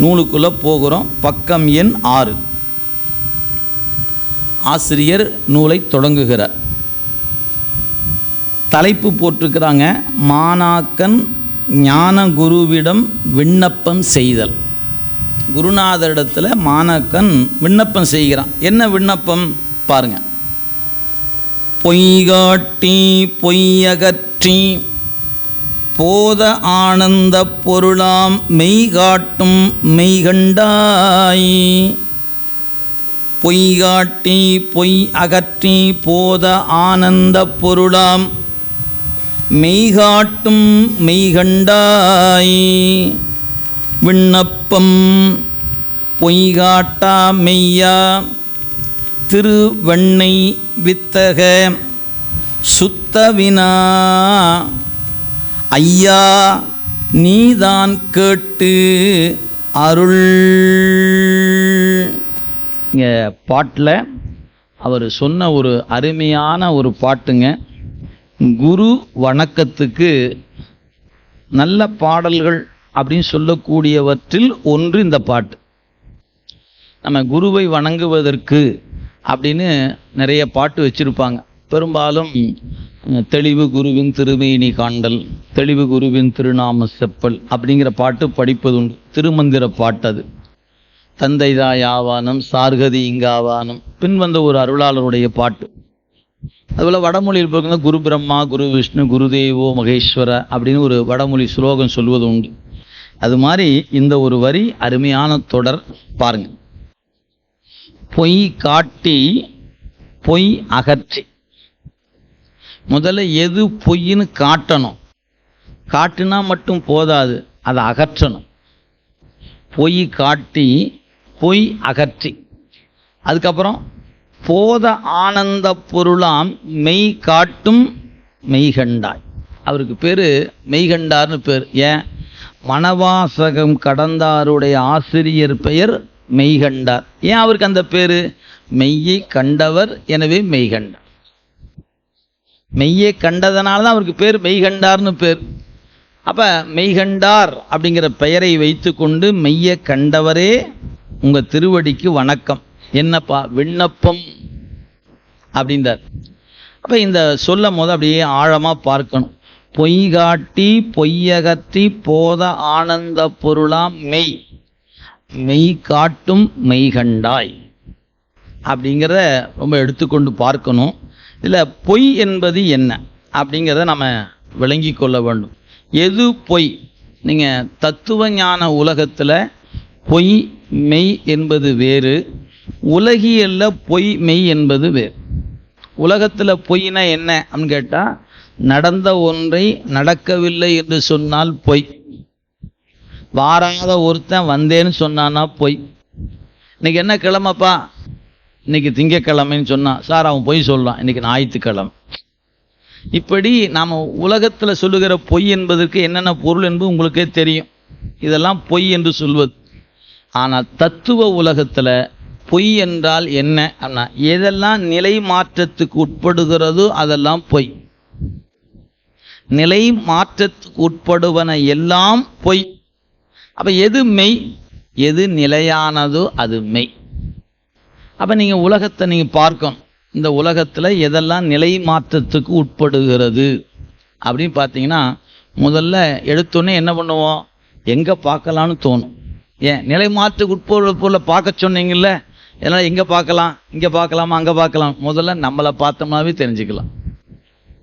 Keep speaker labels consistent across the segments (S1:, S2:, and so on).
S1: நூலுக்குள்ளே போகிறோம். பக்கம் எண் ஆறு. ஆசிரியர் நூலை தொடங்குகிறார். தலைப்பு போட்டிருக்கிறாங்க மாணாக்கன் ஞான குருவிடம் விண்ணப்பம் செய்தல். குருநாதரிடத்தில் மாணாக்கன் விண்ணப்பம் செய்கிறான். என்ன விண்ணப்பம்? பாருங்க. பொய்காட்டி பொய்யகற்றி போத ஆனந்த பொருளாம் மெய்காட்டும் மெய்கண்டாய். பொய்காட்டி பொய் அகற்றி போத ஆனந்த பொருளாம் மெய்காட்டும் மெய்கண்டாய். விண்ணப்பம் பொய்காட்டா மெய்யா. திருவெண்ணை வித்தக சுத்தவினா. ஐயா நீதான் கேட்டு அருள். இங்கே பாட்டில் அவர் சொன்ன ஒரு அருமையான ஒரு பாட்டுங்க. குரு வணக்கத்துக்கு நல்ல பாடல்கள் அப்படின்னு சொல்லக்கூடியவற்றில் ஒன்று இந்த பாட்டு. நம்ம குருவை வணங்குவதற்கு அப்படின்னு நிறைய பாட்டு வச்சுருப்பாங்க. பெரும்பாலும் தெளிவு குருவின் திருமேனி காண்டல் தெளிவு குருவின் திருநாம செப்பல் அப்படிங்கிற பாட்டு படிப்பது உண்டு திருமந்திர பாட்டு அது. தந்தைதாய் ஆவானம் சார்கதி இங்காவானம் பின் வந்த ஒரு அருளாளருடைய பாட்டு. அதுபோல் வடமொழியில் பார்த்தீங்கன்னா குரு பிரம்மா குரு விஷ்ணு குருதேவோ மகேஸ்வர அப்படின்னு ஒரு வடமொழி ஸ்லோகம் சொல்வது உண்டு அது மாதிரி இந்த ஒரு வரி அருமையான தொடர் பாருங்க. பொய் காட்டி பொய் அகற்றி. முதல்ல எது பொய்ன்னு காட்டணும். காட்டுனா மட்டும் போதாது அதை அகற்றணும். பொய் காட்டி பொய் அகற்றி. அதுக்கப்புறம் போத ஆனந்த பொருளாம் மெய் காட்டும் மெய்கண்டாய் அவருக்கு பேர் மெய்கண்டார்னு பேர். ஏன்? மணவாசகம் கடந்தாருடைய ஆசிரியர் பெயர் மெய்கண்டார் ஏன் அவருக்கு அந்த பேர்? மெய்யை கண்டவர் எனவே மெய்கண்டார் மெய்யை கண்டதனால தான் அவருக்கு பேர் மெய்கண்டார்னு பேர். அப்போ மெய்கண்டார் அப்படிங்கிற பெயரை வைத்துக்கொண்டு மெய்யை கண்டவரே உங்கள் திருவடிக்கு வணக்கம். என்னப்பா விண்ணப்பம்? அப்படின்றார். அப்போ இந்த சொல்லும் போது அப்படியே ஆழமாக பார்க்கணும். பொய் காட்டி பொய்யகத்தி போத ஆனந்த பொருளாம் மெய். மெய் காட்டும் மெய்கண்டாய். அப்படிங்கிறத ரொம்ப எடுத்துக்கொண்டு பார்க்கணும். இதில் பொய் என்பது என்ன? அப்படிங்கிறத நம்ம விளங்கி கொள்ள வேண்டும். எது பொய்? நீங்கள் தத்துவ ஞான உலகத்தில் பொய் மெய் என்பது வேறு உலகியல்ல பொய் மெய் என்பது வேறு. உலகத்தில் பொய்னா என்ன அப்படின்னு கேட்டால் நடந்த ஒன்றை நடக்கவில்லை என்று சொன்னால் பொய். வாராத ஒருத்தன் வந்தேன்னு சொன்னான்னா பொய். இன்னைக்கு என்ன கிழமைப்பா? இன்னைக்கு திங்கக்கிழமைன்னு சொன்னான் சார் அவன் பொய் சொல்லான் இன்னைக்கு ஞாயிற்றுக்கிழமை. இப்படி நாம் உலகத்தில் சொல்லுகிற பொய் என்பதற்கு என்னென்ன பொருள் என்பது உங்களுக்கே தெரியும். இதெல்லாம் பொய் என்று சொல்வது. ஆனால் தத்துவ உலகத்தில் பொய் என்றால் என்ன? அப்படின்னா எதெல்லாம் நிலை மாற்றத்துக்கு உட்படுகிறதோ அதெல்லாம் பொய். நிலை மாற்றத்துக்கு உட்படுவன எல்லாம் பொய். அப்போ எது மெய்? எது நிலையானதோ அது மெய். அப்போ நீங்கள் உலகத்தை நீங்கள் பார்க்கணும். இந்த உலகத்தில் எதெல்லாம் நிலை மாற்றத்துக்கு உட்படுகிறது? அப்படின்னு பார்த்தீங்கன்னா முதல்ல எடுத்தோடனே என்ன பண்ணுவோம்? எங்கே பார்க்கலான்னு தோணும். ஏன்? நிலை மாற்றுக்கு உட்படுற பொருளை பார்க்க சொன்னீங்கல்ல? இதெல்லாம் எங்கே பார்க்கலாம்? இங்கே பார்க்கலாமா? அங்கே பார்க்கலாம்? முதல்ல நம்மளை பார்த்தோம்னாவே தெரிஞ்சுக்கலாம்.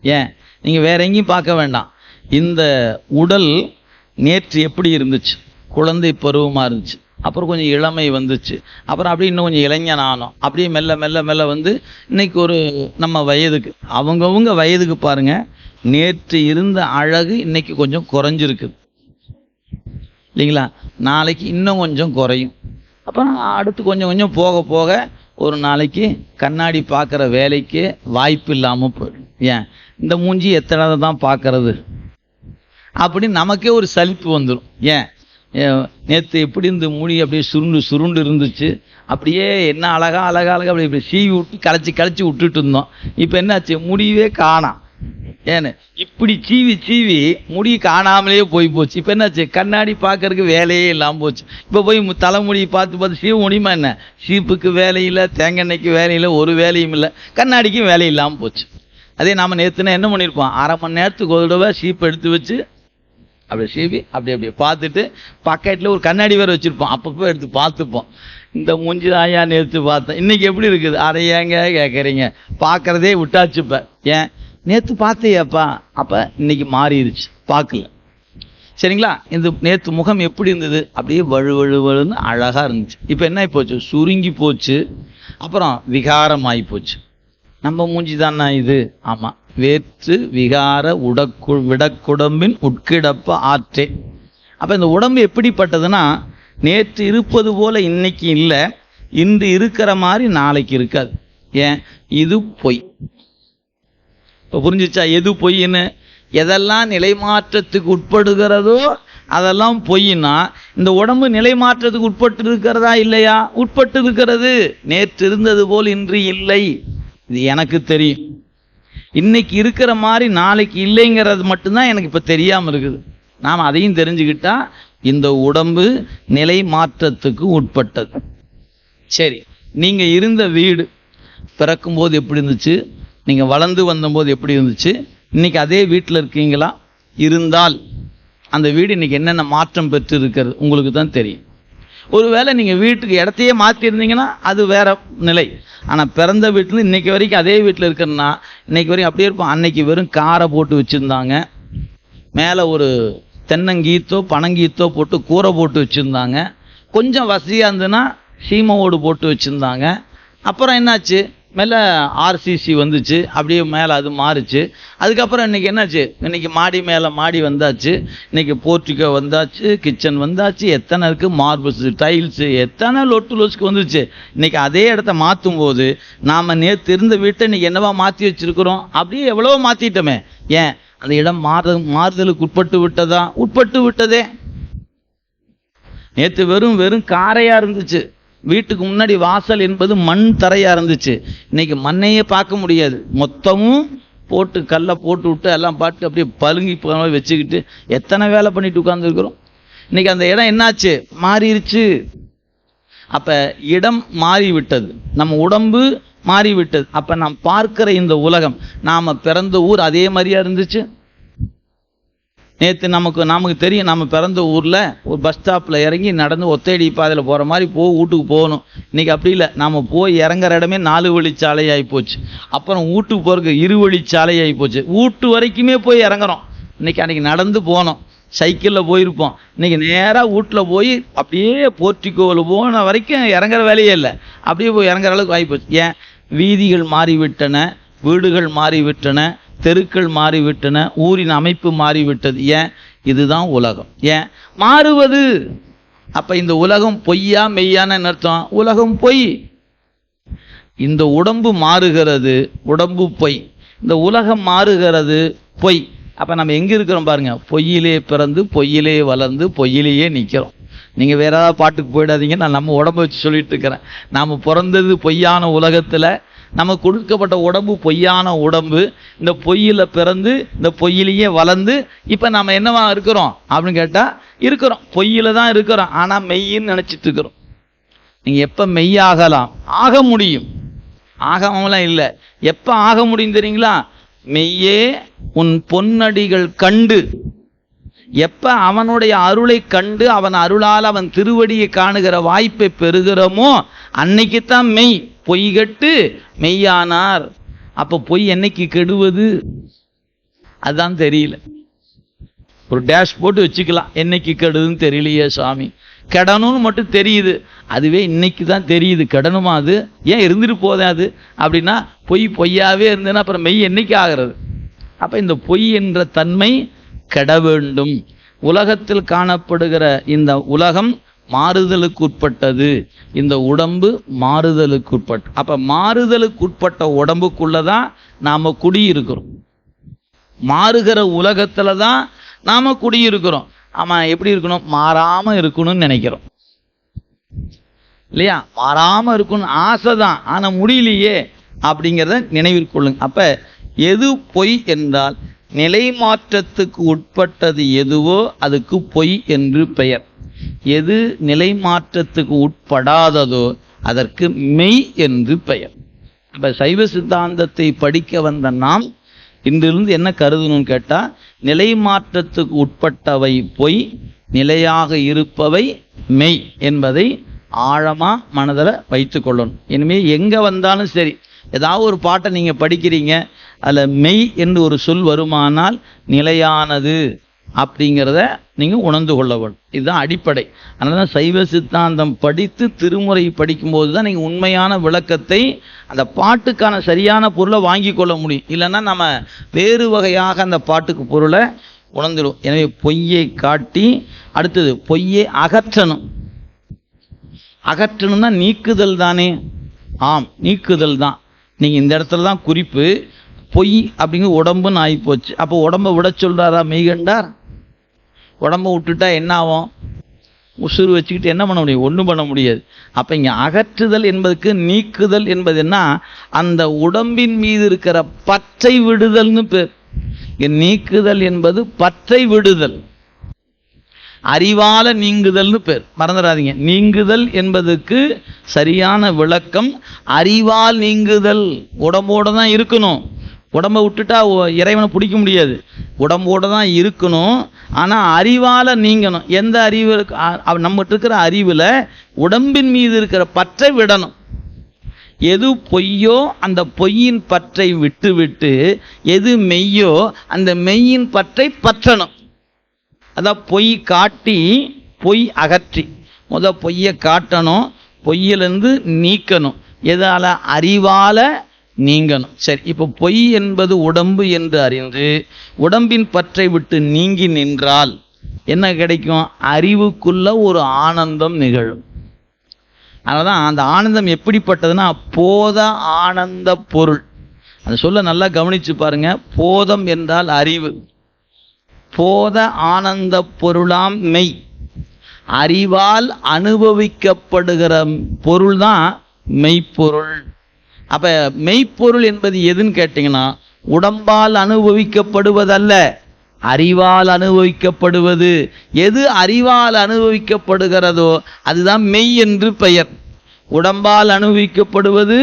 S1: ஏன்? நீங்கள் வேற எங்கேயும் பார்க்க வேண்டாம். இந்த உடல் நேற்று எப்படி இருந்துச்சு? குழந்தை பருவமாக இருந்துச்சு. அப்புறம் கொஞ்சம் இளமை வந்துச்சு. அப்புறம் அப்படியே இன்னும் கொஞ்சம் இளைஞன் ஆனோம். அப்படியே மெல்ல மெல்ல மெல்ல வந்து இன்னைக்கு ஒரு நம்ம வயதுக்கு அவங்கவுங்க வயதுக்கு பாருங்கள் நேற்று இருந்த அழகு இன்னைக்கு கொஞ்சம் குறைஞ்சிருக்குது இல்லைங்களா? நாளைக்கு இன்னும் கொஞ்சம் குறையும். அப்புறம் அடுத்து கொஞ்சம் கொஞ்சம் போக போக ஒரு நாளைக்கு கண்ணாடி பார்க்குற வேலைக்கு வாய்ப்பு இல்லாமல் போயிடும். ஏன்? இந்த மூஞ்சி எத்தனை தான் பார்க்கறது? அப்படி நமக்கே ஒரு சலிப்பு வந்துடும் ஏன்? நேற்று எப்படி இந்த மூடி அப்படியே சுருண்டு சுருண்டு இருந்துச்சு. அப்படியே என்ன அழகா அழகா அழகா அப்படி இப்படி சீவி விட்டு களைச்சி களைச்சி விட்டுட்டு இருந்தோம். இப்போ என்னாச்சு? முடியவே காணாம் ஏன்னு இப்படி சீவி சீவி முடி காணாமலே போய் போச்சு. இப்போ என்னாச்சு? கண்ணாடி பார்க்கறதுக்கு வேலையே இல்லாமல் போச்சு. இப்போ போய் மு- தலைமுடி பார்த்து பார்த்து சீவ முடியுமா என்ன? சீப்புக்கு வேலையில் தேங்காய்க்கு வேலையில் ஒரு வேலையும் இல்லை. கண்ணாடிக்கும் வேலை இல்லாமல் போச்சு. அதே நாம் நேற்றுனா என்ன பண்ணியிருப்போம் அரை மணி நேரத்துக்கு ஒரு தடவை சீப்பு எடுத்து வச்சு அப்படி சீவி அப்படி அப்படியே பார்த்துட்டு பக்கெட்டில் ஒரு கண்ணாடி வேறு வச்சுருப்போம். அப்பப்போ எடுத்து பார்த்துப்போம். இந்த மூஞ்சி ஆயா நேற்று பார்த்தேன். இன்றைக்கி எப்படி இருக்குது? அதை ஏங்க கேட்குறீங்க பார்க்குறதே விட்டாச்சுப்ப ஏன்? நேற்று பார்த்தியாப்பா? அப்போ இன்றைக்கி மாறிடுச்சு. பார்க்கல. சரிங்களா? இந்த நேற்று முகம் எப்படி இருந்தது? அப்படியே வழு வழு வழுன்னு அழகாக இருந்துச்சு. இப்போ என்ன ஆகி போச்சு? சுருங்கி போச்சு. அப்புறம் விகாரம் ஆகி போச்சு. நம்ம மூஞ்சி தானா இது? ஆமாம் வேற்று விகார உடக்கு விடக்குடம்பின் உட்கிடப்ப ஆற்றே. அப்போ இந்த உடம்பு எப்படிப்பட்டதுன்னா நேற்று இருப்பது போல இன்னைக்கு இல்லை இன்று இருக்கிற மாதிரி நாளைக்கு இருக்காது. ஏன்? இது பொய். இப்போ புரிஞ்சிச்சா? எது பொய்ன்னு? எதெல்லாம் நிலைமாற்றத்துக்கு உட்படுகிறதோ அதெல்லாம் பொய்னா இந்த உடம்பு நிலைமாற்றத்துக்கு உட்பட்டு இருக்கிறதா இல்லையா? உட்பட்டு இருக்கிறது நேற்று இருந்தது போல் இன்று இல்லை. இது எனக்கு தெரியும். இன்னைக்கு இருக்கிற மாதிரி நாளைக்கு இல்லைங்கிறது மட்டும்தான் எனக்கு இப்போ தெரியாமல் இருக்குது. நாம் அதையும் தெரிஞ்சுக்கிட்டா இந்த உடம்பு நிலை மாற்றத்துக்கு உட்பட்டது. சரி நீங்கள் இருந்த வீடு பிறக்கும்போது எப்படி இருந்துச்சு? நீங்கள் வளர்ந்து வந்தபோது எப்படி இருந்துச்சு? இன்னைக்கு அதே வீட்டில் இருக்கீங்களா? இருந்தால் அந்த வீடு இன்றைக்கி என்னென்ன மாற்றம் பெற்று இருக்கிறது உங்களுக்கு தான் தெரியும். ஒருவேளை நீங்கள் வீட்டுக்கு இடத்தையே மாற்றிருந்தீங்கன்னா அது வேற நிலை. ஆனால் பிறந்த வீட்டில் இன்றைக்கி வரைக்கும் அதே வீட்டில் இருக்கிறன்னா இன்னைக்கு வரைக்கும் அப்படியே இருப்போம் அன்னைக்கு வெறும் காரை போட்டு வச்சுருந்தாங்க. மேலே ஒரு தென்னங்கீத்தோ பனங்கீத்தோ போட்டு கூரை போட்டு வச்சுருந்தாங்க. கொஞ்சம் வசதியாக இருந்ததுன்னா சீமை ஓடு போட்டு வச்சுருந்தாங்க. அப்புறம் என்னாச்சு? மேலே ஆர்சிசி வந்துச்சு. அப்படியே மேலே அது மாறுச்சு. அதுக்கப்புறம் இன்னைக்கு என்னாச்சு? இன்னைக்கு மாடி மேலே மாடி வந்தாச்சு. இன்னைக்கு போர்ட்டிகோ வந்தாச்சு கிச்சன் வந்தாச்சு. எத்தனை இருக்குது மார்பிள்ஸ் டைல்ஸு எத்தனை லொட்டு லொஸ்க்கு வந்துருச்சு? இன்றைக்கி அதே இடத்த மாற்றும் போது நாம் நேற்று இருந்த வீட்டை இன்றைக்கி என்னவா மாற்றி வச்சுருக்குறோம்? அப்படியே எவ்வளோ மாற்றிட்டோமே ஏன்? அந்த இடம் மாறு மாறுதலுக்கு உட்பட்டு விட்டதா? உட்பட்டு விட்டதே. நேற்று வெறும் வெறும் காரையாக இருந்துச்சு. வீட்டுக்கு முன்னாடி வாசல் என்பது மண் தரையாக இருந்துச்சு. இன்னைக்கு மண்ணையே பார்க்க முடியாது. மொத்தமும் போட்டு கல்லை போட்டு விட்டு எல்லாம் பாட்டு அப்படியே பழுங்கி போய் மாதிரி வச்சுக்கிட்டு எத்தனை வேலை பண்ணிட்டு உட்காந்துருக்குறோம் இன்னைக்கு அந்த இடம் என்னாச்சு? மாறிடுச்சு அப்போ இடம் மாறிவிட்டது. நம்ம உடம்பு மாறிவிட்டது. அப்போ நாம் பார்க்கிற இந்த உலகம் நாம் பிறந்த ஊர் அதே மாதிரியா இருந்துச்சு. நேற்று நமக்கு நமக்கு தெரியும் நம்ம பிறந்த ஊரில் ஒரு பஸ் ஸ்டாப்பில் இறங்கி நடந்து ஒத்தையடி பாதையில் போகிற மாதிரி போ வீட்டுக்கு போகணும். இன்றைக்கி அப்படி இல்லை. நம்ம போய் இறங்குற இடமே நாலு வழிச்சாலை ஆகி போச்சு. அப்புறம் வீட்டுக்கு போகிறதுக்கு இரு வழிச்சாலை ஆகி போச்சு. வீட்டு வரைக்குமே போய் இறங்குறோம். இன்னைக்கு அன்றைக்கி நடந்து போனோம். சைக்கிளில் போயிருப்போம். இன்னைக்கு நேராக வீட்டில் போய் அப்படியே போர்ட்டிக்கோவில் போன வரைக்கும் இறங்குற வேலையே இல்லை. அப்படியே போய் இறங்குற அளவுக்கு ஆகி போச்சு. ஏன்? வீதிகள் மாறிவிட்டன வீடுகள் மாறிவிட்டன தெருக்கள் மாறிவிட்டன ஊரின் அமைப்பு மாறிவிட்டது. ஏன்? இதுதான் உலகம். ஏன்? மாறுவது. அப்போ இந்த உலகம் பொய்யா மெய்யான அர்த்தம்? உலகம் பொய். இந்த உடம்பு மாறுகிறது உடம்பு பொய். இந்த உலகம் மாறுகிறது பொய். அப்போ நம்ம எங்கே இருக்கிறோம் பாருங்கள் பொய்யிலே பிறந்து பொய்யிலே வளர்ந்து பொய்யிலேயே நிற்கிறோம் நீங்கள் வேற ஏதாவது பாட்டுக்கு போயிடாதீங்க நான் நம்ம உடம்ப வச்சு சொல்லிட்டு இருக்கிறேன். நாம் பிறந்தது பொய்யான உலகத்தில் நமக்கு கொடுக்கப்பட்ட உடம்பு பொய்யான உடம்பு இந்த பொய்யில் பிறந்து இந்த பொய்யிலேயே வளர்ந்து இப்போ நம்ம என்னவா இருக்கிறோம் அப்படின்னு கேட்டால் இருக்கிறோம். பொய்யில் தான் இருக்கிறோம். ஆனால் மெய்யின்னு நினச்சிட்டு இருக்கிறோம். எப்போ மெய் மெய்யாகலாம் ஆக முடியும். ஆகாமலாம் இல்லை. எப்போ ஆக முடியும் தெரியுங்களா? மெய்யே உன் பொன்னடிகள் கண்டு. எப்ப அவனுடைய அருளை கண்டு அவன் அருளால் அவன் திருவடியை காணுகிற வாய்ப்பை பெறுகிறோமோ அன்னைக்குத்தான் மெய். பொய்கட்டு மெய்யானார். அப்போ பொய் என்னைக்கு கெடுவது? அதான் தெரியல. ஒரு டேஷ் போட்டு வச்சுக்கலாம். என்னைக்கு கெடுதுன்னு தெரியலையே சாமி. கெடணும்னு மட்டும் தெரியுது. அதுவே இன்னைக்கு தான் தெரியுது. கெடணுமா அது? ஏன் இருந்துட்டு போதே அது? அப்படின்னா பொய் பொய்யாவே இருந்ததுன்னா அப்புறம் மெய் என்னைக்கு ஆகிறது? அப்போ இந்த பொய் என்ற தன்மை கெட வேண்டும். உலகத்தில் காணப்படுகிற இந்த உலகம் மாறுதலுக்கு உட்பட்டது இந்த உடம்பு மாறுதலுக்கு உட்பட்ட மாறுதலுக்குட்பட்ட மாறுதலுக்கு உட்பட்ட உடம்புக்குள்ளதான் நாம குடியிருக்கிறோம். மாறுகிற உலகத்துல தான் நாம குடியிருக்கிறோம். ஆமாம் எப்படி இருக்கணும்? மாறாம இருக்கணும்னு நினைக்கிறோம். இல்லையா? மாறாமல் இருக்கணும் ஆசை தான் ஆனால் முடியலையே அப்படிங்கிறத நினைவில் கொள்ளுங்க. அப்ப எது பொய் என்றால் நிலை மாற்றத்துக்கு உட்பட்டது எதுவோ அதுக்கு பொய் என்று பெயர். எது நிலை மாற்றத்துக்கு உட்படாததோ அதற்கு மெய் என்று பெயர். இப்ப சைவ சித்தாந்தத்தை படிக்க வந்த நாம் இன்றிலிருந்து என்ன கருதணும்னு கேட்டா நிலை மாற்றத்துக்கு உட்பட்டவை பொய் நிலையாக இருப்பவை மெய் என்பதை ஆழமா மனதில் வைத்து கொள்ளணும். இனிமேல் எங்க வந்தாலும் சரி ஏதாவது ஒரு பாட்டை நீங்க படிக்கிறீங்க அதுல மெய் என்று ஒரு சொல் வருமானால் நிலையானது. அப்படிங்கிறத நீங்கள் உணர்ந்து கொள்ள வேண்டும். இதுதான் அடிப்படை. அதனால தான் சைவ சித்தாந்தம் படித்து திருமுறை படிக்கும்போது தான் நீங்கள் உண்மையான விளக்கத்தை அந்த பாட்டுக்கான சரியான பொருளை வாங்கி கொள்ள முடியும். இல்லைன்னா நம்ம வேறு வகையாக அந்த பாட்டுக்கு பொருளை உணர்ந்துடும். எனவே பொய்யை காட்டி அடுத்தது பொய்யை அகற்றணும். அகற்றணும்னா நீக்குதல் தானே. ஆம் நீக்குதல் தான். நீங்கள் இந்த இடத்துல தான் குறிப்பு. பொய் அப்படிங்கிற உடம்புன்னு ஆகிப்போச்சு அப்போ உடம்ப விட சொல்கிறாரா மெய்கண்டார்? உடம்ப விட்டுட்டா என்ன ஆகும்? உசுறு வச்சுக்கிட்டு என்ன பண்ண முடியும்? ஒன்றும் பண்ண முடியாது. அப்போ இங்கே அகற்றுதல் என்பதுக்கு நீக்குதல் என்பது என்ன அந்த உடம்பின் மீது இருக்கிற பற்றை விடுதல்னு பேர். இங்கே நீக்குதல் என்பது பற்றை விடுதல். அறிவால நீங்குதல்னு பேர். மறந்துடாதீங்க. நீங்குதல் என்பதுக்கு சரியான விளக்கம் அறிவால் நீங்குதல். உடம்போட தான் இருக்கணும். உடம்ப விட்டுட்டா இறைவனை பிடிக்க முடியாது. உடம்போட தான் இருக்கணும். ஆனால் அறிவால் நீங்கணும். எந்த அறிவு நம்மகிட்ட இருக்கிற அறிவில் உடம்பின் மீது இருக்கிற பற்றை விடணும். எது பொய்யோ அந்த பொய்யின் பற்றை விட்டு விட்டு எது மெய்யோ அந்த மெய்யின் பற்றை பற்றணும். அதான் பொய் காட்டி பொய் அகற்றி. முத பொய்யை காட்டணும் பொய்யிலிருந்து நீக்கணும். எதால் அறிவால் நீங்கணும். சரி இப்போ பொய் என்பது உடம்பு என்று அறிந்து உடம்பின் பற்றை விட்டு நீங்கி நின்றால் என்ன கிடைக்கும்? அறிவுக்குள்ள ஒரு ஆனந்தம் நிகழும். அதனால்தான் அந்த ஆனந்தம் எப்படிப்பட்டதுன்னா போத ஆனந்த பொருள். அந்த சொல்ல நல்லா கவனிச்சு பாருங்க. போதம் என்றால் அறிவு. போத ஆனந்த பொருளாம் மெய். அறிவால் அனுபவிக்கப்படுகிற பொருள் தான் மெய்ப்பொருள். அப்போ மெய்ப்பொருள் என்பது எதுன்னு கேட்டிங்கன்னா உடம்பால் அனுபவிக்கப்படுவதல்ல அறிவால் அனுபவிக்கப்படுவது. எது அறிவால் அனுபவிக்கப்படுகிறதோ அதுதான் மெய் என்று பெயர். உடம்பால் அனுபவிக்கப்படுவது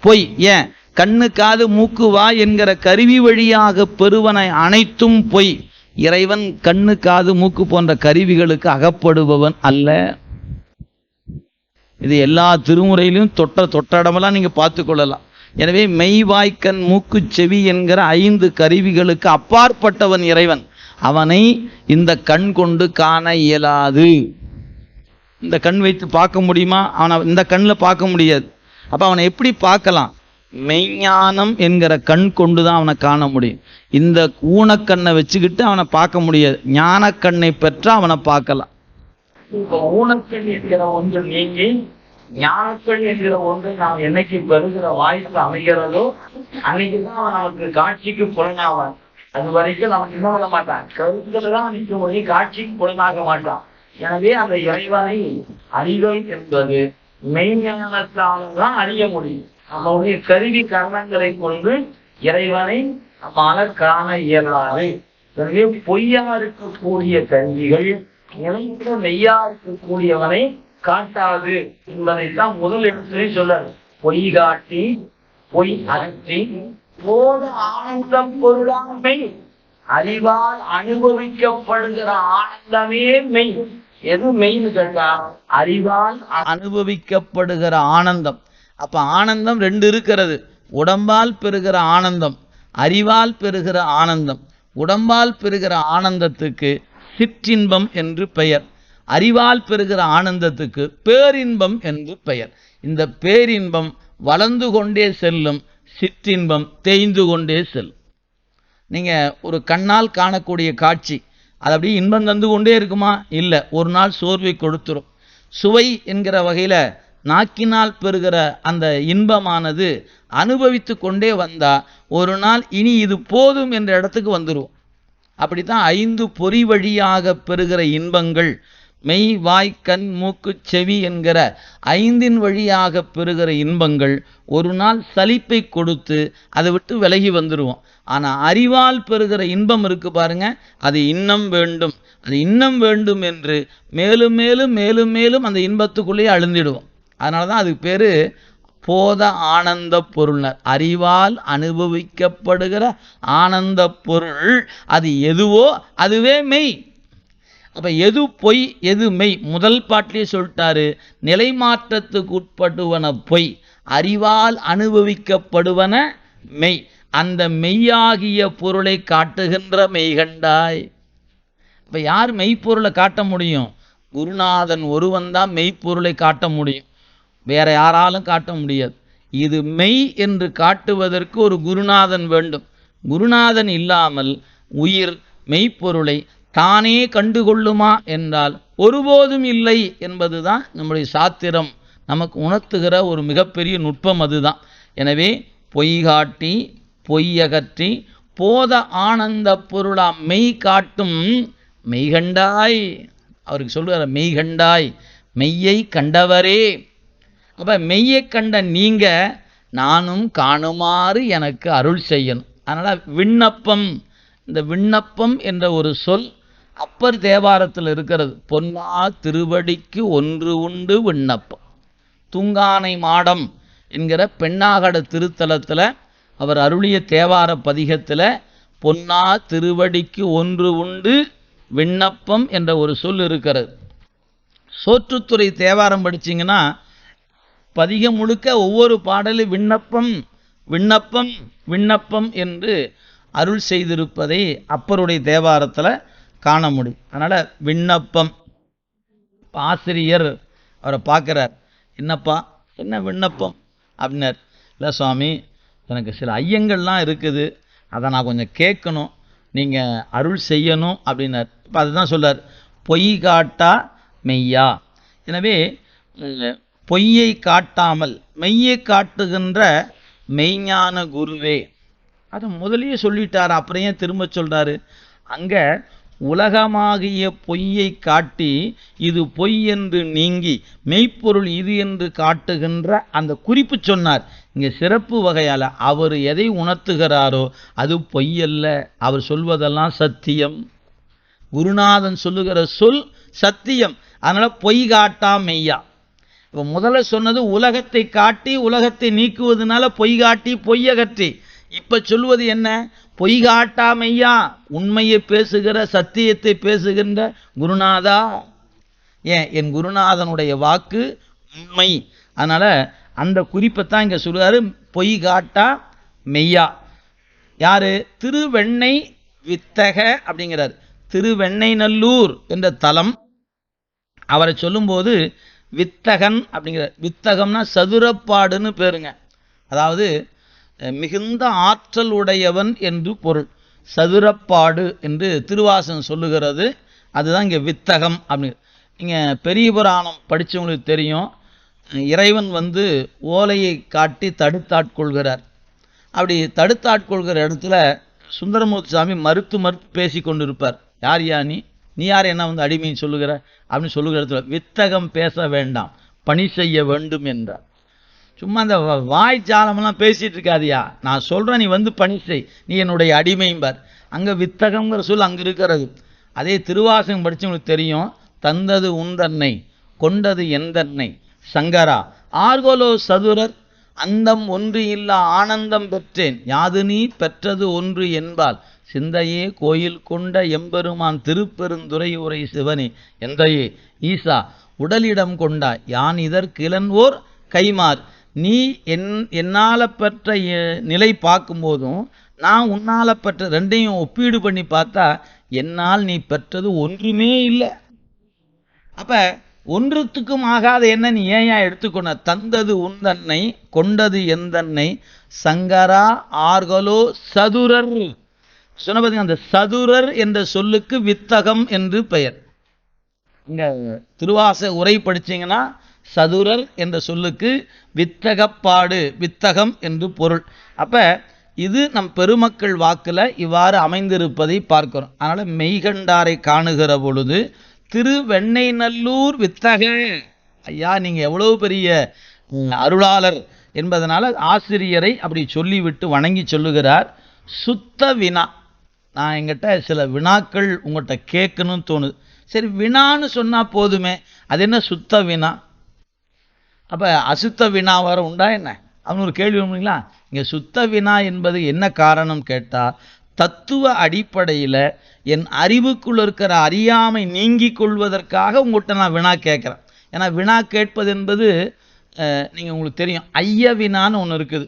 S1: பொய். ஏன்? கண்ணு காது மூக்கு வா என்கிற கருவி வழியாக பெறுவனை அனைத்தும் பொய். இறைவன் கண்ணு காது மூக்கு போன்ற கருவிகளுக்கு அகப்படுபவன் அல்ல. இது எல்லா திருமுறையிலும் தொட்ட தொட்டடமெல்லாம் நீங்கள் பார்த்து கொள்ளலாம் எனவே மெய்வாய்க்கண் மூக்கு செவி என்கிற ஐந்து கருவிகளுக்கு அப்பாற்பட்டவன் இறைவன். அவனை இந்த கண் கொண்டு காண இயலாது. இந்த கண் வைத்து பார்க்க முடியுமா? அவனை இந்த கண்ணில் பார்க்க முடியாது. அப்போ அவனை எப்படி பார்க்கலாம்? மெய்ஞானம் என்கிற கண் கொண்டு தான் அவனை காண முடியும். இந்த ஊனக்கண்ணை வச்சுக்கிட்டு அவனை பார்க்க முடியாது. ஞானக்கண்ணை பெற்றால் அவனை பார்க்கலாம்.
S2: ஊனக்கள் என்கிற ஒன்று நீங்கி ஞானக்கள் என்கிற ஒன்று நாம் என்னைக்கு பெறுகிற வாய்ப்பு அமைகிறதோ அன்னைக்குதான் அவன் நமக்கு காட்சிக்கு புலனாவான். அது வரைக்கும் நமக்கு என்ன பண்ண மாட்டான். கருத்துல தான் நிற்க முடியும் காட்சிக்கு புலனாக மாட்டான். எனவே அந்த இறைவனை அறிதல் என்பது மெய்ஞானத்தால்தான் அறிய முடியும். நம்மளுடைய கருவி கர்ணங்களை கொண்டு இறைவனை நம்மால காண இயலாது. எனவே பொய்யா இருக்கக்கூடிய கருவிகள் நிலைத்த மெய்யா இருக்கக்கூடியவனை காட்டாது என்பதைத்தான் முதல் இடத்திலே சொல்றாரு பொய் காட்டி பொய் அகற்றி போது ஆனந்தம் பொருளாமை அறிவால் அனுபவிக்கப்படுகிற ஆனந்தமே மெய். எது மெய்னு கேட்டா அறிவால்
S1: அனுபவிக்கப்படுகிற ஆனந்தம். அப்ப ஆனந்தம் ரெண்டு இருக்கிறது. உடம்பால் பெறுகிற ஆனந்தம் அறிவால் பெறுகிற ஆனந்தம். உடம்பால் பெறுகிற ஆனந்தத்துக்கு சிற்றின்பம் என்று பெயர். அறிவால் பெறுகிற ஆனந்தத்துக்கு பேரின்பம் என்று பெயர். இந்த பேரின்பம் வளர்ந்து கொண்டே செல்லும் சிற்றின்பம் தேய்ந்து கொண்டே செல்லும். நீங்கள் ஒரு கண்ணால் காணக்கூடிய காட்சி அது அப்படியே இன்பம் தந்து கொண்டே இருக்குமா? இல்லை ஒரு நாள் சோர்வை கொடுத்துரும். சுவை என்கிற வகையில் நாக்கினால் பெறுகிற அந்த இன்பமானது அனுபவித்து கொண்டே வந்தால் ஒரு நாள் இனி இது போதும் என்ற இடத்துக்கு வந்துரும். அப்படித்தான் ஐந்து பொறி வழியாக பெறுகிற இன்பங்கள் மெய் வாய் கண் மூக்கு செவி என்கிற ஐந்தின் வழியாக பெறுகிற இன்பங்கள் ஒரு நாள் சலிப்பை கொடுத்து அதை விட்டு விலகி வந்துடுவோம் ஆனால் அறிவால் பெறுகிற இன்பம் இருக்கு பாருங்க அது இன்னம் வேண்டும். அது இன்னம் வேண்டும் என்று மேலும் மேலும் மேலும் மேலும் அந்த இன்பத்துக்குள்ளேயே அழுந்திடுவோம். அதனால தான் அதுக்கு பேர் போத ஆனந்த பொருள்னர். அறிவால் அனுபவிக்கப்படுகிற ஆனந்த பொருள் அது எதுவோ அதுவே மெய். அப்போ எது பொய் எது மெய்? முதல் பாட்டிலே சொல்லிட்டாரு நிலை மாற்றத்துக்கு உட்படுவன பொய் அறிவால் அனுபவிக்கப்படுவன மெய். அந்த மெய்யாகிய பொருளை காட்டுகின்ற மெய்கண்டாய் இப்போ யார் மெய்ப்பொருளை காட்ட முடியும்? குருநாதன் ஒருவன் தான் மெய்ப்பொருளை காட்ட முடியும். வேற யாராலும் காட்ட முடியாது. இது மெய் என்று காட்டுவதற்கு ஒரு குருநாதன் வேண்டும். குருநாதன் இல்லாமல் உயிர் மெய்ப்பொருளை தானே கண்டுகொள்ளுமா என்றால் ஒருபோதும் இல்லை என்பதுதான் நம்முடைய சாத்திரம். நமக்கு உணர்த்துகிற ஒரு மிகப்பெரிய நுட்பம் அதுதான். எனவே பொய் காட்டி பொய்யகற்றி போத ஆனந்த பொருளா மெய் காட்டும் மெய்கண்டாய். அவருக்கு சொல்கிறார் மெய்கண்டாய் மெய்யை கண்டவரே. அப்போ மெய்யை கண்ட நீங்கள் நானும் காணுமாறு எனக்கு அருள் செய்யணும். அதனால் விண்ணப்பம் இந்த விண்ணப்பம் என்ற ஒரு சொல் அப்பர் தேவாரத்தில் இருக்கிறது. பொன்னா திருவடிக்கு ஒன்று உண்டு விண்ணப்பம். துங்கானை மாடம் என்கிற பெண்ணாகட திருத்தலத்தில் அவர் அருளிய தேவார பதிகத்தில் பொன்னா திருவடிக்கு ஒன்று உண்டு விண்ணப்பம் என்ற ஒரு சொல் இருக்கிறது. சோற்றுத்துறை தேவாரம் படிச்சிங்கன்னா பதிகம் முழுக்க ஒவ்வொரு பாடலும் விண்ணப்பம் விண்ணப்பம் விண்ணப்பம் என்று அருள் செய்திருப்பதை அப்பருடைய தேவாரத்தில் காண முடியும். அதனால் விண்ணப்பம். ஆசிரியர் அவரை பார்க்குறார். என்னப்பா? என்ன விண்ணப்பம்? அப்படின்னார். இல்லை சுவாமி எனக்கு சில ஐயங்கள்லாம் இருக்குது. அதை நான் கொஞ்சம் கேட்கணும். நீங்கள் அருள் செய்யணும். அப்படின்னார். இப்போ அதுதான் சொல்கிறார் பொய் காட்டா மெய்யா. எனவே பொய்யை காட்டாமல் மெய்யை காட்டுகின்ற மெய்ஞான குருவே. அதை முதலியே சொல்லிட்டார் அப்புறம் ஏன் திரும்ப சொல்றாரு? அங்க உலகமாகிய பொய்யை காட்டி இது பொய் என்று நீங்கி மெய்ப்பொருள் இது என்று காட்டுகின்ற அந்த குறிப்பு சொன்னார். இங்கே சிறப்பு வகையால் அவர் எதை உணர்த்துகிறாரோ அது பொய்யல்ல. அவர் சொல்வதெல்லாம் சத்தியம். குருநாதன் சொல்லுகிற சொல் சத்தியம். அதனால் பொய் காட்டா மெய்யா. இப்போ முதல்ல சொன்னது உலகத்தை காட்டி உலகத்தை நீக்குவதனால பொய் காட்டி பொய்யகற்றி இப்போ சொல்வது என்ன? பொய் காட்டா மெய்யா? உண்மையை பேசுகிற சத்தியத்தை பேசுகின்ற குருநாதா? ஏன்? என் குருநாதனுடைய வாக்கு உண்மை. அதனால் அந்த குறிப்பை தான் இங்கே சொல்கிறாரு பொய் காட்டா மெய்யா. யார்? திருவெண்ணை வித்தக அப்படிங்கிறார். திருவெண்ணெய்நல்லூர் என்ற தலம். அவரை சொல்லும்போது வித்தகன் அப்படிங்கிற வித்தகம்னா சதுரப்பாடுன்னு பேருங்க. அதாவது மிகுந்த ஆற்றல் உடையவன் என்று பொருள். சதுரப்பாடு என்று திருவாசன் சொல்லுகிறது. அதுதான் இங்கே வித்தகம் அப்படிங்க நீங்கள் பெரிய புராணம் படித்தவங்களுக்கு தெரியும். இறைவன் வந்து ஓலையை காட்டி தடுத்தாட்கொள்கிறார். அப்படி தடுத்தாட்கொள்கிற இடத்துல சுந்தரமூர்த்தி சாமி மறுத்து மறுத்து பேசி கொண்டிருப்பார் யார் யா நீ யார் என்ன வந்து அடிமைன்னு சொல்லுகிற? அப்படின்னு சொல்லுகிற இடத்துல வித்தகம் பேச வேண்டாம். பணி செய்ய வேண்டும் என்றார். சும்மா அந்த வாய் ஜாலமெல்லாம் பேசிகிட்டு இருக்காதியா? நான் சொல்கிறேன் நீ வந்து பணி செய். நீ என்னுடைய அடிமைம்பார் அங்கே வித்தகம்ங்கிற சொல் அங்கே இருக்கிறது. அதே திருவாசகம் படித்தவங்களுக்கு தெரியும் தந்தது உந்தன்னை கொண்டது எந்தன்னை. சங்கரா ஆர்கோலோ சதுரர் அந்தம் ஒன்று இல்லா ஆனந்தம் பெற்றேன். யாது நீ பெற்றது ஒன்று என்பால் சிந்தையே கோயில் கொண்ட எம்பெருமான் திருப்பெருந்துறையூரை சிவனே. எந்தையே ஈசா உடலிடம் கொண்டாய் யான் இதற்கிலன்வோர் கைமார். நீ என் என்னால் பெற்ற எ- நிலை பார்க்கும்போதும் நான் உன்னால் பெற்ற ரெண்டையும் ஒப்பீடு பண்ணி பார்த்தா என்னால் நீ பெற்றது ஒன்றுமே இல்லை. அப்போ ஒன்றுத்துக்கும் ஆகாத என்ன நீ ஏன் எடுத்துக்கொண்ட தந்தது உந்தன்னை கொண்டது எந்தன்னை சங்கரா ஆர்களோ சதுரர். சொன்ன பாத்தீங்க அந்த சதுரர் என்ற சொல்லுக்கு வித்தகம் என்று பெயர். இங்கே திருவாச உரை படிச்சீங்கன்னா சதுரர் என்ற சொல்லுக்கு வித்தகப்பாடு வித்தகம் என்று பொருள். அப்போ இது நம் பெருமக்கள் வாக்கில் இவ்வாறு அமைந்திருப்பதை பார்க்கிறோம். அதனால் மெய்கண்டாரை காணுகிற பொழுது திருவெண்ணெய்நல்லூர் வித்தக. ஐயா நீங்கள் எவ்வளவு பெரிய அருளாளர் என்பதனால் ஆசிரியரை அப்படி சொல்லிவிட்டு வணங்கி சொல்லுகிறார் சுத்த வினா நான் எங்கிட்ட சில வினாக்கள் உங்கள்கிட்ட கேட்கணும்னு தோணுது. சரி வினான்னு சொன்னால் போதுமே. அது என்ன சுத்த வினா? அப்போ அசுத்த வினா வர உண்டா என்ன? அவனு ஒரு கேள்வி பண்ணிங்களா இங்கே சுத்த வினா என்பது என்ன காரணம் கேட்டால் தத்துவ அடிப்படையில் என் அறிவுக்குள் இருக்கிற அறியாமை நீங்கி கொள்வதற்காக உங்கள்கிட்ட நான் வினா கேட்குறேன். ஏன்னா வினா கேட்பது என்பது நீங்கள் உங்களுக்கு தெரியும். ஐய வினான்னு ஒன்று இருக்குது.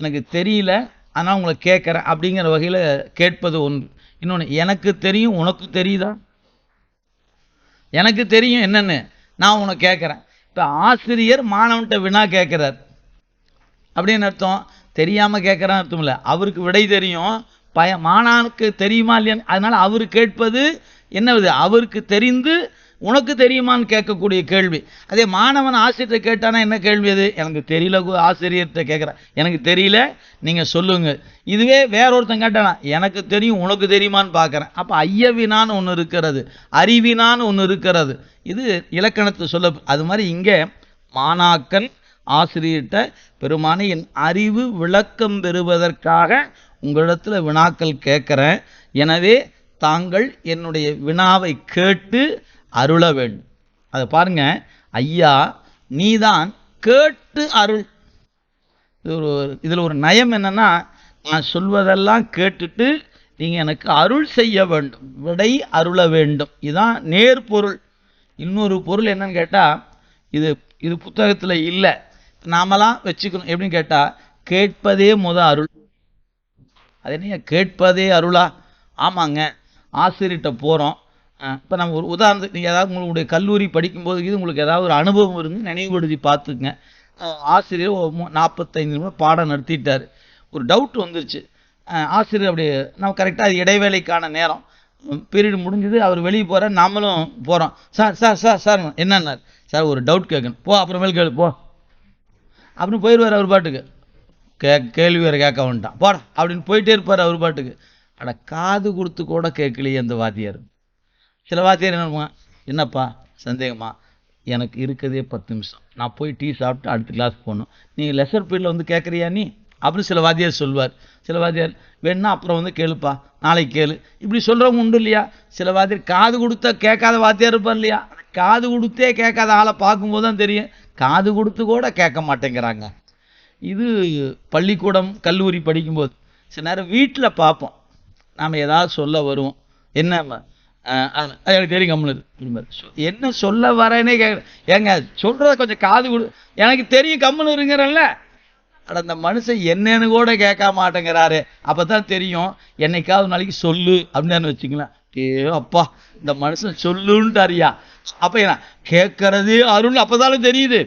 S1: எனக்கு தெரியல. ஆனால் உங்களை கேட்குறேன் அப்படிங்கிற வகையில் கேட்பது ஒன்று. இன்னொன்று எனக்கு தெரியும் உனக்கு தெரியுதா? எனக்கு தெரியும் என்னென்னு நான் உனக்கு கேட்குறேன் இப்போ ஆசிரியர் மாணவன்கிட்ட வினா கேட்குறார் அப்படின்னு அர்த்தம் தெரியாமல் கேட்குறான்னு அர்த்தம் இல்லை. அவருக்கு விடை தெரியும். பய மாணவனுக்கு தெரியுமா இல்லையான்னு அதனால் அவர் கேட்பது என்னது? அவருக்கு தெரிந்து உனக்கு தெரியுமான்னு கேட்கக்கூடிய கேள்வி. அதே மாணவன் ஆசிரியர்கிட்ட கேட்டானா என்ன கேள்வி அது? எனக்கு தெரியல ஆசிரியர்கிட்ட கேட்குறேன் எனக்கு தெரியல நீங்கள் சொல்லுங்க. இதுவே வேற ஒருத்தன் கேட்டானா எனக்கு தெரியும் உனக்கு தெரியுமான்னு பார்க்குறேன் அப்போ ஐயவினான்னு ஒன்று இருக்கிறது அறிவினான்னு ஒன்று இருக்கிறது. இது இலக்கணத்தை சொல்ல அது மாதிரி இங்கே மாணாக்கன் ஆசிரியர்கிட்ட பெருமானை என் அறிவு விளக்கம் பெறுவதற்காக உங்களிடத்தில் வினாக்கள் கேட்குறேன் எனவே தாங்கள் என்னுடைய வினாவை கேட்டு அருள வேண்டும். அதை பாருங்க. ஐயா நீதான் கேட்டு அருள். இது ஒரு இதில் ஒரு நயம் என்னென்னா நான் சொல்வதெல்லாம் கேட்டுட்டு நீங்கள் எனக்கு அருள் செய்ய வேண்டும். விடை அருள வேண்டும். இதுதான் நேர் பொருள். இன்னொரு பொருள் என்னன்னு கேட்டால் இது இது புத்தகத்தில் இல்லை. நாமெல்லாம் வச்சுக்கணும். எப்படின்னு கேட்டால் கேட்பதே முத அருள். அது என்ன கேட்பதே அருளா? ஆமாங்க. ஆசிரியர்கிட்ட போகிறோம் இப்போ நம்ம ஒரு உதாரணத்துக்கு நீங்கள் ஏதாவது உங்களுடைய கல்லூரி படிக்கும்போது இது உங்களுக்கு ஏதாவது ஒரு அனுபவம் இருந்து நினைவுபடுத்தி பார்த்துக்குங்க. ஆசிரியர் நாற்பத்தைந்து நிமிடம் பாடம் நடத்திட்டார். ஒரு டவுட் வந்துருச்சு. ஆசிரியர் அப்படி நம்ம கரெக்டாக அது இடைவேளைக்கான நேரம். பீரியட் முடிஞ்சது அவர் வெளியே போகிற நாமளும் போகிறோம் சார் சார் சார் சார் என்னன்னார்? சார் ஒரு டவுட் கேட்கணும். போ அப்புறமேல் கேளு போ. அப்படின்னு போயிடுவார் அவர் பாட்டுக்கு. கே கேள்வி வேறு கேட்க வந்துட்டான். போடா அப்படின்னு போயிட்டே இருப்பார் அவர் பாட்டுக்கு. அட காது கொடுத்து கூட கேட்கலையே அந்த வாத்தியார். சில வாத்தியார் என்ன பண்ணுவாங்க என்னப்பா சந்தேகமா? எனக்கு இருக்கதே பத்து நிமிஷம். நான் போய் டீ சாப்பிட்டு அடுத்த கிளாஸ் போகணும். நீங்கள் லெசர் பீரியடில் வந்து கேட்குறியா நீ? அப்படின்னு சில வாத்தியார் சொல்வார். சில வாத்தியார் வேணா அப்புறம் வந்து கேளுப்பா. நாளைக்கு கேளு. இப்படி சொல்கிறவங்க உண்டு இல்லையா? சில வாத்தியார் காது கொடுத்தா கேட்காத வாத்தியார் இருப்பார் இல்லையா? காது கொடுத்தே கேட்காத ஆளை பார்க்கும்போது தான் தெரியும். காது கொடுத்து கூட கேட்க மாட்டேங்கிறாங்க. இது பள்ளிக்கூடம் கல்லூரி படிக்கும்போது. சில நேரம் வீட்டில் பார்ப்போம். நாம் ஏதாவது சொல்ல வருவோம். என்ன எனக்கு தெரியும் கம்முனு என்ன சொல்ல வரேனே கே ஏங்க சொல்கிறத கொஞ்சம் காது கொடு. எனக்கு தெரியும் கம்முனு இருங்கிறல்ல அட அந்த மனுஷன் என்னன்னு கூட கேட்க மாட்டேங்கிறாரு. அப்பதான் தெரியும் என்னைக்காவது நாளைக்கு சொல்லு அப்படின்னு வச்சுக்கலாம் ஏ அப்பா இந்த மனுஷன் சொல்லுன்ட்டாரியா அப்போ என்ன கேட்கறது அருள் அப்பதானே தெரியுது.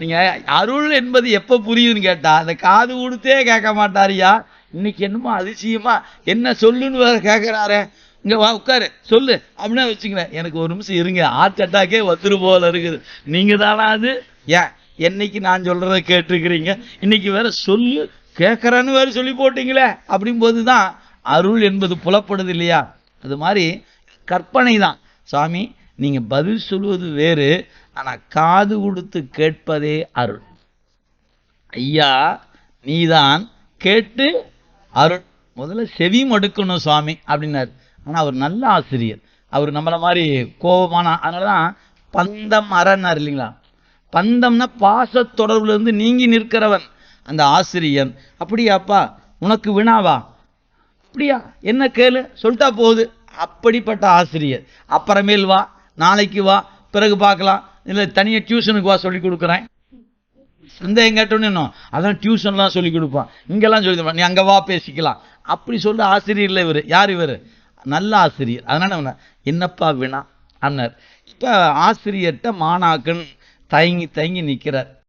S1: நீங்கள் அருள் என்பது எப்போ புரியுதுன்னு கேட்டால் அந்த காது கொடுத்தே கேட்க மாட்டாரியா இன்னைக்கு என்னமோ அதிசயமா என்ன சொல்லுன்னு வேற கேட்குறாரு இங்கே வா உட்காரு. சொல்லு. அப்படின்னா வச்சுக்கிறேன் எனக்கு ஒரு நிமிஷம் இருங்க. ஹார்ட் அட்டாக்கே வந்துரு போல இருக்குது. நீங்கள் தானா அது? ஏன் என்னைக்கு நான் சொல்கிறத கேட்டுருக்கிறீங்க? இன்னைக்கு வேற சொல்லு. கேட்குறேன்னு வேற சொல்லி போட்டிங்களே. அப்படிங்கும்போது தான் அருள் என்பது புலப்படுது இல்லையா? அது மாதிரி கற்பனை தான் சாமி நீங்கள் பதில் சொல்வது வேறு ஆனால் காது கொடுத்து கேட்பதே அருள். ஐயா நீதான் கேட்டு அருள். முதல்ல செவி மடுக்கணும் சுவாமி அப்படின்னாரு. ஆனால் அவர் நல்ல ஆசிரியர். அவர் நம்மளை மாதிரி கோபமான அதனாலதான் பந்தம் அறன்னார் இல்லைங்களா? பந்தம்னா பாச தொடர்புலேருந்து நீங்கி நிற்கிறவன். அந்த ஆசிரியன் அப்படியாப்பா உனக்கு வினாவா? அப்படியா என்ன கேளு? சொல்லிட்டா போகுது. அப்படிப்பட்ட ஆசிரியர். அப்புறமேல் வா நாளைக்கு வா பிறகு பார்க்கலாம். இல்லை தனியாக டியூஷனுக்கு வா சொல்லி கொடுக்குறேன். சந்தேகம் கேட்டோன்னு இன்னும் அதான் டியூஷன்லாம் சொல்லி கொடுப்பான். இங்கெல்லாம் சொல்லி நீ அங்கே வா பேசிக்கலாம். அப்படி சொல்ல ஆசிரியர் இல்லை இவர். யார் இவர்? நல்ல ஆசிரியர் அதனால என்னப்பா வினா அண்ணர் இப்போ ஆசிரியர்கிட்ட மாணாக்கன் தயங்கி தயங்கி நிற்கிறார்